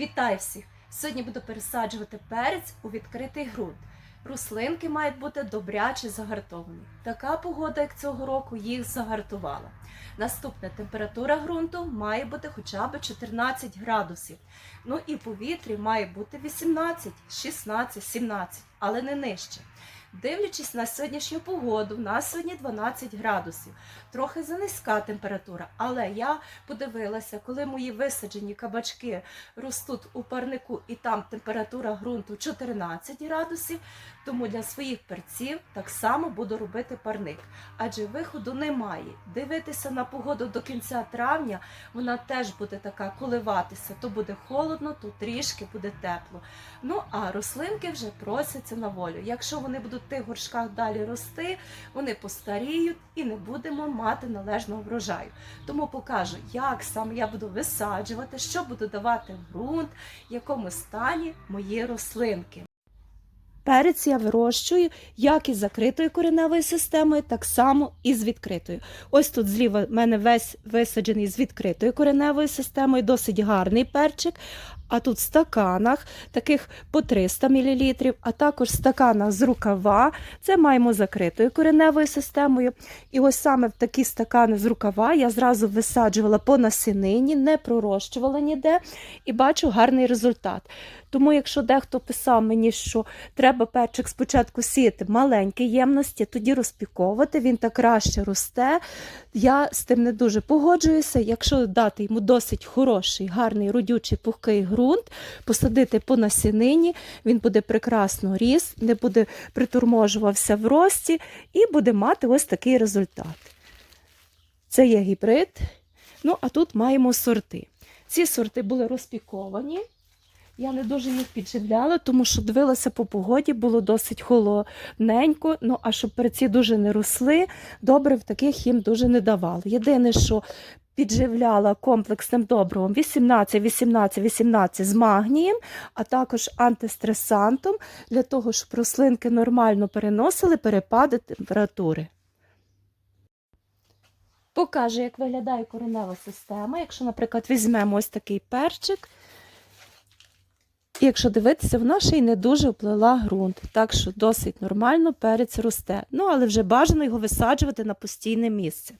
Вітаю всіх! Сьогодні буду пересаджувати перець у відкритий ґрунт. Рослинки мають бути добряче загартовані. Така погода, як цього року, їх загартувала. Наступна температура ґрунту має бути хоча б 14 градусів. Ну і повітрі має бути 18, 16, 17, але не нижче. Дивлячись на сьогоднішню погоду, в нас сьогодні 12 градусів. Трохи занизька температура, але я подивилася, коли мої висаджені кабачки ростуть у парнику і там температура ґрунту 14 градусів, тому для своїх перців так само буду робити парник. Адже виходу немає. Дивитися на погоду до кінця травня, вона теж буде така коливатися. То буде холодно, то трішки буде тепло. Ну а рослинки вже просяться на волю. Якщо вони будуть тих горшках далі рости, вони постаріють і не будемо мати належного врожаю. Тому покажу, як саме я буду висаджувати, що буду давати в ґрунт, в якому стані мої рослинки. Перець я вирощую як із закритою кореневою системою, так само і з відкритою. Ось тут зліва в мене весь висаджений з відкритою кореневою системою, досить гарний перчик. А тут в стаканах, таких по 300 мл, а також стаканах з рукава. Це маємо закритою кореневою системою. І ось саме в такі стакани з рукава я зразу висаджувала по насінині, не пророщувала ніде і бачу гарний результат. Тому, якщо дехто писав мені, що треба перчик спочатку сіяти в маленькій ємності, тоді розпіковувати, він так краще росте. Я з тим не дуже погоджуюся. Якщо дати йому досить хороший, гарний, родючий, пухкий ґрунт, посадити по насінині, він буде прекрасно ріс, не буде приторможувався в рості і буде мати ось такий результат. Це є гібрид. Ну, а тут маємо сорти. Ці сорти були розпіковані. Я не дуже їх підживляла, тому що дивилася по погоді, було досить холодненько. Ну а щоб перці дуже не росли, добре в таких їм дуже не давали. Єдине, що підживляла комплексним добривом 18, 18, 18 з магнієм, а також антистресантом для того, щоб рослинки нормально переносили перепади температури. Покажу, як виглядає коренева система. Якщо, наприклад, візьмемо ось такий перчик. І якщо дивитися, вона ще й не дуже вплила ґрунт, так що досить нормально перець росте. Ну, але вже бажано його висаджувати на постійне місце.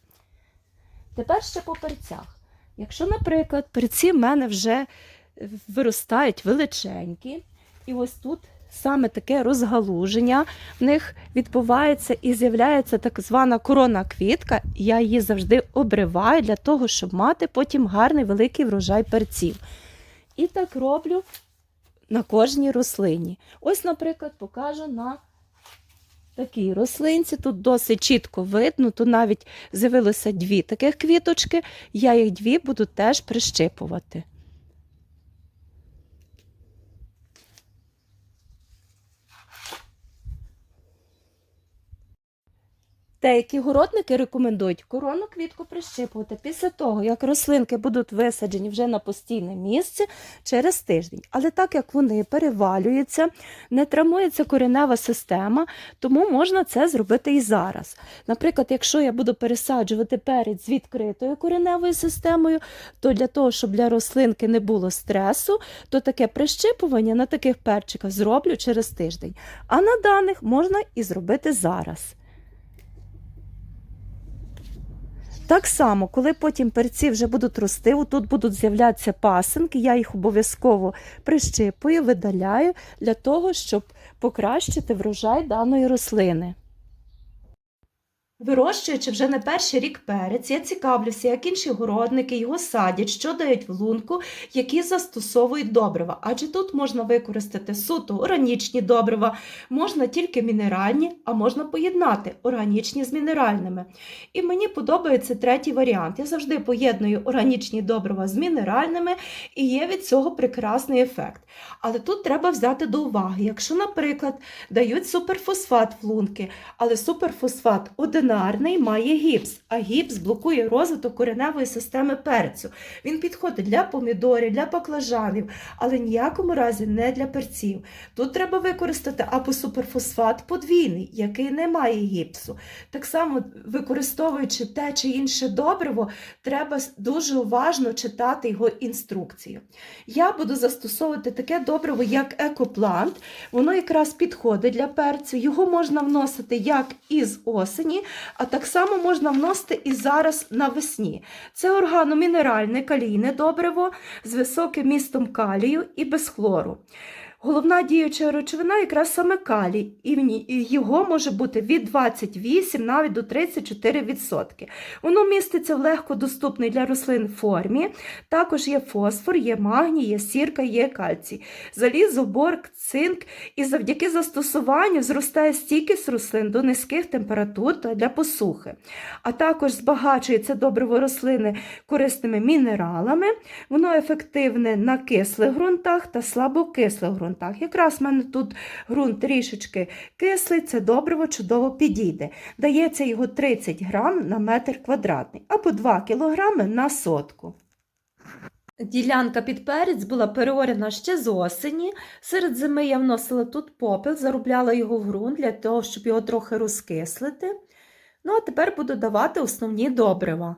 Тепер ще по перцях. Якщо, наприклад, перці в мене вже виростають величенькі, і ось тут саме таке розгалуження в них відбувається і з'являється так звана корона квітка, я її завжди обриваю для того, щоб мати потім гарний великий врожай перців. І так роблю на кожній рослині. Ось, наприклад, покажу на такій рослинці. Тут досить чітко видно, тут навіть з'явилося дві таких квіточки. Я їх дві буду теж прищипувати. Деякі городники рекомендують корону квітку прищипувати після того, як рослинки будуть висаджені вже на постійне місце через тиждень. Але так як вони перевалюються, не травмується коренева система, тому можна це зробити і зараз. Наприклад, якщо я буду пересаджувати перець з відкритою кореневою системою, то для того, щоб для рослинки не було стресу, то таке прищипування на таких перчиках зроблю через тиждень. А на даних можна і зробити зараз. Так само, коли потім перці вже будуть рости, тут будуть з'являтися пасинки, я їх обов'язково прищипую, видаляю для того, щоб покращити врожай даної рослини. Вирощуючи вже не перший рік перець, я цікавлюся, як інші городники його садять, що дають в лунку, які застосовують добрива. Адже тут можна використати суто органічні добрива, можна тільки мінеральні, а можна поєднати органічні з мінеральними. І мені подобається третій варіант. Я завжди поєдную органічні добрива з мінеральними, і є від цього прекрасний ефект. Але тут треба взяти до уваги, якщо, наприклад, дають суперфосфат в лунки, але суперфосфат одинарний має гіпс, а гіпс блокує розвиток кореневої системи перцю. Він підходить для помідорів, для баклажанів, але ніякому разі не для перців. Тут треба використати або суперфосфат подвійний, який не має гіпсу. Так само, використовуючи те чи інше добриво, треба дуже уважно читати його інструкцію. Я буду застосовувати таке добриво, як екоплант. Воно якраз підходить для перцю. Його можна вносити як із осені, а так само можна вносити і зараз навесні. Це органомінеральне калійне добриво з високим містом калію і без хлору. Головна діюча речовина якраз саме калій, і його може бути від 28 навіть до 34%. Воно міститься в легкодоступній для рослин формі. Також є фосфор, є магній, є сірка, є кальцій, залізо, борг, цинк. І завдяки застосуванню зростає стійкість рослин до низьких температур та для посухи. А також збагачується добриво рослини корисними мінералами. Воно ефективне на кислих ґрунтах та слабокислих ґрунтах. Якраз в мене тут ґрунт трішечки кислий, це добриво чудово підійде. Дається його 30 грам на метр квадратний або 2 кілограми на сотку. Ділянка під перець була переорена ще з осені. Серед зими я вносила тут попіл, заробляла його в ґрунт для того, щоб його трохи розкислити. Ну, а тепер буду давати основні добрива.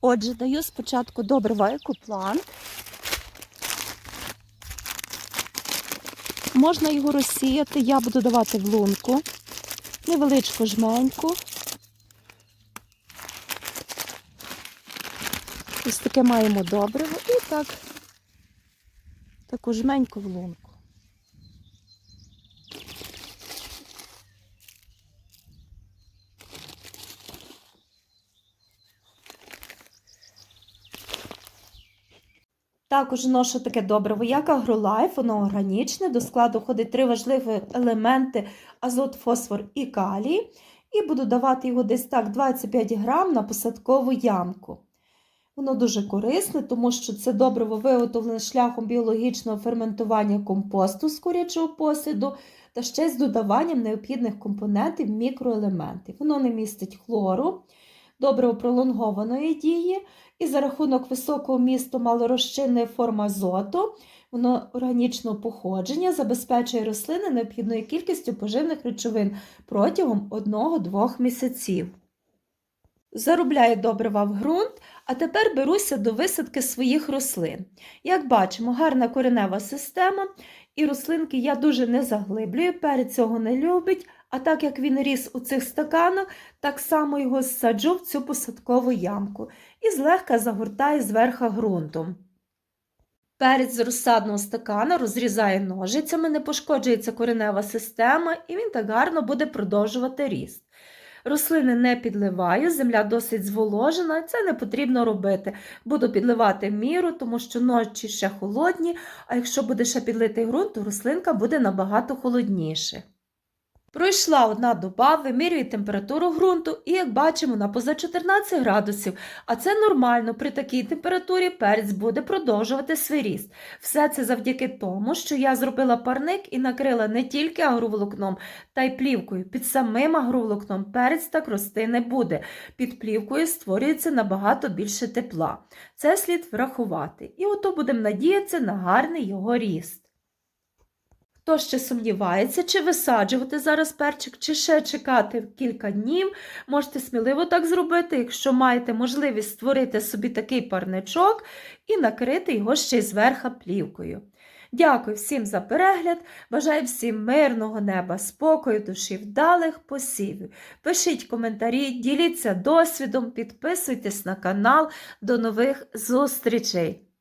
Отже, даю спочатку добрива екоплант. Можна його розсіяти, я буду давати в лунку, невеличку жменьку. Ось таке маємо добриво і так таку жменьку в лунку. Також ношу таке добриво, як агролайф, воно органічне. До складу входить три важливі елементи азот, фосфор і калій. І буду давати його десь так 25 грам на посадкову ямку. Воно дуже корисне, тому що це добриво виготовлене шляхом біологічного ферментування компосту з курячого посіду та ще з додаванням необхідних компонентів мікроелементів. Воно не містить хлору, добриво пролонгованої дії, і за рахунок високого місту малорозчинної форми азоту, воно органічного походження забезпечує рослини необхідною кількістю поживних речовин протягом 1-2 місяців. Заробляю добрива в ґрунт, а тепер беруся до висадки своїх рослин. Як бачимо, гарна коренева система, і рослинки я дуже не заглиблюю, перець цього не любить, а так як він ріс у цих стаканах, так само його саджу в цю посадкову ямку і злегка загортаю зверху ґрунтом. Перець з розсадного стакана розрізаю ножицями, не пошкоджується коренева система, і він так гарно буде продовжувати ріст. Рослини не підливаю, земля досить зволожена, це не потрібно робити. Буду підливати міру, тому що ночі ще холодні, а якщо буде ще підлитий ґрунт, то рослинка буде набагато холодніше. Пройшла одна доба, вимірюю температуру ґрунту і, як бачимо, вона поза 14 градусів, а це нормально, при такій температурі перець буде продовжувати свій ріст. Все це завдяки тому, що я зробила парник і накрила не тільки агроволокном, та й плівкою. Під самим агроволокном перець так рости не буде. Під плівкою створюється набагато більше тепла. Це слід врахувати. І ото будемо надіятися на гарний його ріст. Хто ще сумнівається, чи висаджувати зараз перчик, чи ще чекати кілька днів, можете сміливо так зробити, якщо маєте можливість створити собі такий парничок і накрити його ще й зверху плівкою. Дякую всім за перегляд. Бажаю всім мирного неба, спокою, душі, вдалих посівів. Пишіть коментарі, діліться досвідом, підписуйтесь на канал. До нових зустрічей!